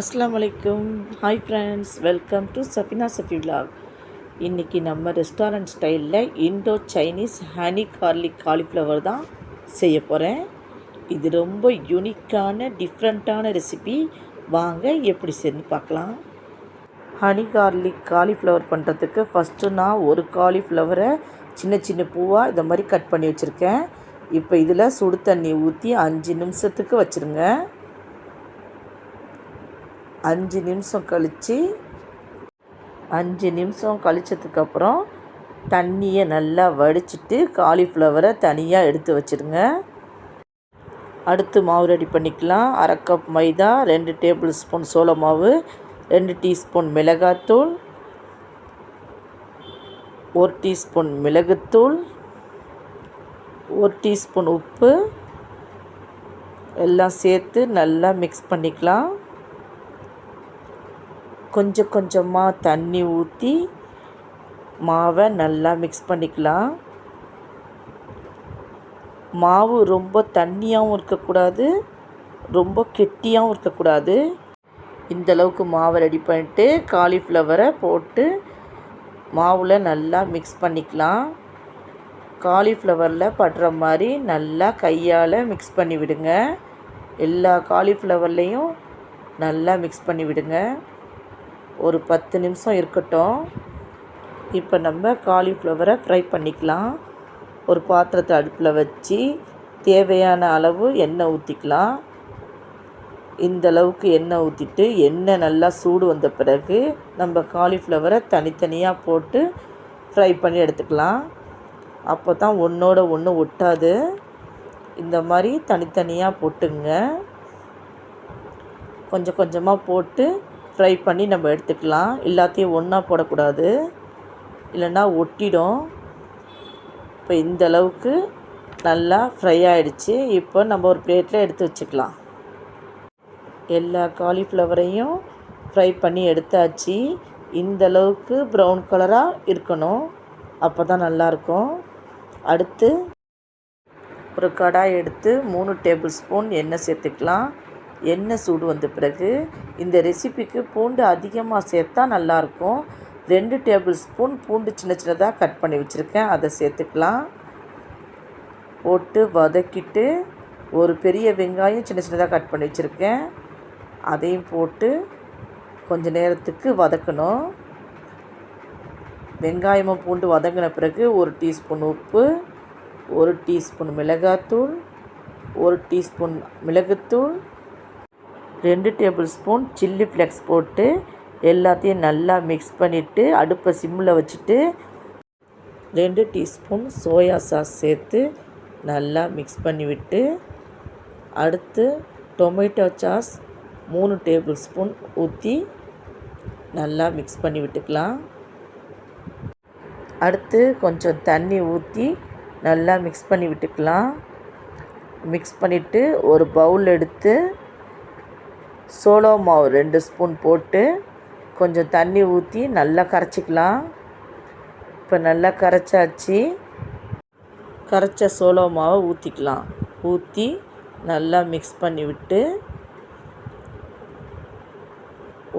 அஸ்லாம் வலைக்கம் hi friends welcome to Safina Safi vlog இன்றைக்கி நம்ம ரெஸ்டாரண்ட் ஸ்டைலில் Indo Chinese honey garlic cauliflower தான் செய்ய போகிறேன் இது ரொம்ப யூனிக்கான டிஃப்ரெண்ட்டான ரெசிபி வாங்க எப்படி செஞ்சு பார்க்கலாம். ஹனி கார்லிக் காலிஃப்ளவர் பண்ணுறதுக்கு ஃபஸ்ட்டு நான் ஒரு காலிஃப்ளவரை சின்ன சின்ன பூவாக இந்த மாதிரி கட் பண்ணி வச்சுருக்கேன். இப்போ இதில் சுடு தண்ணி ஊற்றி அஞ்சு நிமிஷத்துக்கு வச்சுருங்க. அஞ்சு நிமிஷம் கழித்து அஞ்சு நிமிஷம் கழிச்சதுக்கப்புறம் தண்ணியை நல்லா வடிச்சிட்டு காலிஃப்ளவரை தனியாக எடுத்து வச்சுருங்க. அடுத்து மாவு ரெடி பண்ணிக்கலாம். அரை கப் மைதா ரெண்டு டேபிள் ஸ்பூன் சோள மாவு ரெண்டு டீஸ்பூன் மிளகாத்தூள் ஒரு டீஸ்பூன் மிளகுத்தூள் ஒரு டீஸ்பூன் உப்பு எல்லாம் சேர்த்து நல்லா மிக்ஸ் பண்ணிக்கலாம். கொஞ்சம் கொஞ்சமாக தண்ணி ஊற்றி மாவை நல்லா மிக்ஸ் பண்ணிக்கலாம். மாவு ரொம்ப தண்ணியாகவும் இருக்கக்கூடாது ரொம்ப கெட்டியாகவும் இருக்கக்கூடாது. இந்தளவுக்கு மாவை ரெடி பண்ணிட்டு காலிஃப்ளவரை போட்டு மாவில் நல்லா மிக்ஸ் பண்ணிக்கலாம். காலிஃப்ளவரில் படுற மாதிரி நல்லா கையால் மிக்ஸ் பண்ணி விடுங்க எல்லா காலிஃப்ளவர்லேயும் நல்லா மிக்ஸ் பண்ணி விடுங்க ஒரு பத்து நிமிஷம் இருக்கட்டும். இப்போ நம்ம காலிஃப்ளவரை ஃப்ரை பண்ணிக்கலாம். ஒரு பாத்திரத்தை அடுப்பில் வச்சு தேவையான அளவு எண்ணெய் ஊற்றிக்கலாம் இந்த அளவுக்கு எண்ணெய் ஊற்றிட்டு எண்ணெய் நல்லா சூடு வந்த பிறகு நம்ம காலிஃப்ளவரை தனித்தனியாக போட்டு ஃப்ரை பண்ணி எடுத்துக்கலாம். அப்போ தான் ஒன்றோட ஒன்று ஒட்டாது. இந்த மாதிரி தனித்தனியாக போட்டுங்க. கொஞ்சம் கொஞ்சமாக போட்டு ஃப்ரை பண்ணி நம்ம எடுத்துக்கலாம். எல்லாத்தையும் ஒன்றா போடக்கூடாது. இல்லைன்னா ஒட்டிடும். இப்போ இந்த அளவுக்கு நல்லா ஃப்ரை ஆகிடுச்சு இப்போ நம்ம ஒரு பிளேட்டில் எடுத்து வச்சுக்கலாம். எல்லா காலிஃப்ளவரையும் ஃப்ரை பண்ணி எடுத்தாச்சு. இந்த அளவுக்கு ப்ரௌன் கலராக இருக்கணும். அப்போ தான் நல்லாயிருக்கும் அடுத்து ஒரு கடாய் எடுத்து மூணு டேபிள் ஸ்பூன் எண்ணெய் சேர்த்துக்கலாம். எண்ணெய் சூடு வந்த பிறகு இந்த ரெசிபிக்கு பூண்டு அதிகமாக சேர்த்தா நல்லாயிருக்கும். ரெண்டு டேபிள் ஸ்பூன் பூண்டு சின்ன சின்னதாக கட் பண்ணி வச்சுருக்கேன். அதை சேர்த்துக்கலாம். போட்டு வதக்கிட்டு ஒரு பெரிய வெங்காயம் சின்ன சின்னதாக கட் பண்ணி வச்சுருக்கேன். அதையும் போட்டு கொஞ்ச நேரத்துக்கு வதக்கணும். வெங்காயமும் பூண்டு வதங்கின பிறகு ஒரு டீஸ்பூன் உப்பு ஒரு டீஸ்பூன் மிளகாத்தூள் ஒரு டீஸ்பூன் மிளகுத்தூள் ரெண்டு டேபிள் ஸ்பூன் சில்லி ஃப்ளெக்ஸ் போட்டு எல்லாத்தையும் நல்லா மிக்ஸ் பண்ணிவிட்டு அடுப்பை சிம்மில் வச்சுட்டு ரெண்டு டீஸ்பூன் சோயா சாஸ் சேர்த்து நல்லா மிக்ஸ் பண்ணிவிட்டு அடுத்து டொமேட்டோ சாஸ் மூணு டேபிள் ஸ்பூன் ஊற்றி நல்லா மிக்ஸ் பண்ணி விட்டுக்கலாம். அடுத்து கொஞ்சம் தண்ணி ஊற்றி நல்லா மிக்ஸ் பண்ணி விட்டுக்கலாம். மிக்ஸ் பண்ணிவிட்டு ஒரு பவுல் எடுத்து சோளோ மாவு ரெண்டு ஸ்பூன் போட்டு கொஞ்சம் தண்ணி ஊற்றி நல்லா கரைச்சிக்கலாம். இப்போ நல்லா கரைச்சாச்சு. கரைச்ச சோளோ மாவை ஊற்றிக்கலாம் ஊற்றி நல்லா மிக்ஸ் பண்ணி விட்டு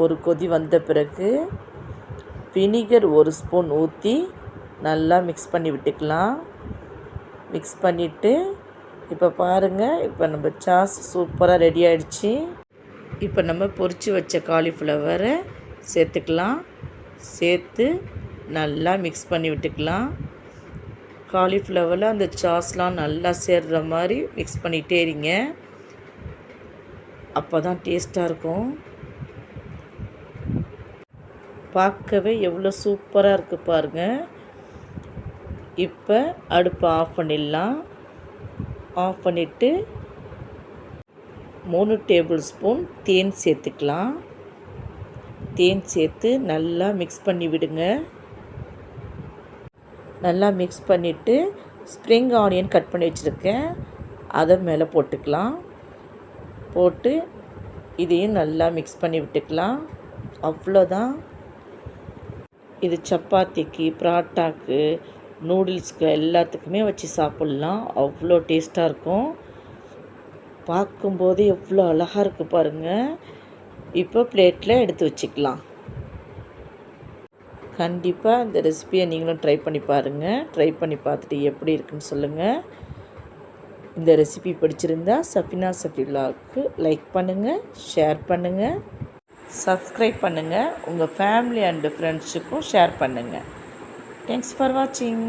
ஒரு கொதி வந்த பிறகு வினிகர் ஒரு ஸ்பூன் ஊற்றி நல்லா மிக்ஸ் பண்ணி விட்டுக்கலாம். மிக்ஸ் பண்ணிவிட்டு இப்போ பாருங்கள் இப்போ நம்ம சாஸ் சூப்பராக ரெடி ஆகிடுச்சி இப்போ நம்ம பொரித்து வச்ச காலிஃப்ளவரை சேர்த்துக்கலாம். சேர்த்து நல்லா மிக்ஸ் பண்ணி விட்டுக்கலாம். காலிஃப்ளவரில் அந்த சாஸ்லாம் நல்லா சேர்ற மாதிரி மிக்ஸ் பண்ணிகிட்டே இருங்க. அப்போ தான் டேஸ்ட்டாக இருக்கும். பார்க்கவே எவ்வளோ சூப்பராக இருக்குது பாருங்கள் இப்போ அடுப்பை ஆஃப் பண்ணிடலாம். ஆஃப் பண்ணிவிட்டு மூணு டேபிள் ஸ்பூன் தேன் சேர்த்துக்கலாம். தேன் சேர்த்து நல்லா மிக்ஸ் பண்ணி விடுங்க. நல்லா மிக்ஸ் பண்ணிவிட்டு ஸ்ப்ரிங் ஆனியன் கட் பண்ணி வச்சுருக்கேன். அதை மேலே போட்டுக்கலாம். போட்டு இதையும் நல்லா மிக்ஸ் பண்ணி விட்டுக்கலாம். அவ்வளோதான். இது சப்பாத்திக்கு பராட்டாக்கு நூடுல்ஸ்க்கு எல்லாத்துக்குமே வச்சு சாப்பிட்லாம். அவ்வளோ டேஸ்ட்டாக இருக்கும். பார்க்கும்போது எவ்வளோ அழகாக இருக்குது பாருங்கள் இப்போ பிளேட்டில் எடுத்து வச்சுக்கலாம். கண்டிப்பாக இந்த ரெசிபியை நீங்களும் ட்ரை பண்ணி பாருங்கள் ட்ரை பண்ணி பார்த்துட்டு எப்படி இருக்குன்னு சொல்லுங்கள் இந்த ரெசிபி பிடிச்சிருந்தா சஃபினா சஃபிலாவுக்கு லைக் பண்ணுங்கள் ஷேர் பண்ணுங்கள் சப்ஸ்கிரைப் பண்ணுங்கள் உங்கள் ஃபேமிலி அண்டு ஃப்ரெண்ட்ஸுக்கும் ஷேர் பண்ணுங்கள் தேங்க்ஸ் ஃபார் வாட்சிங்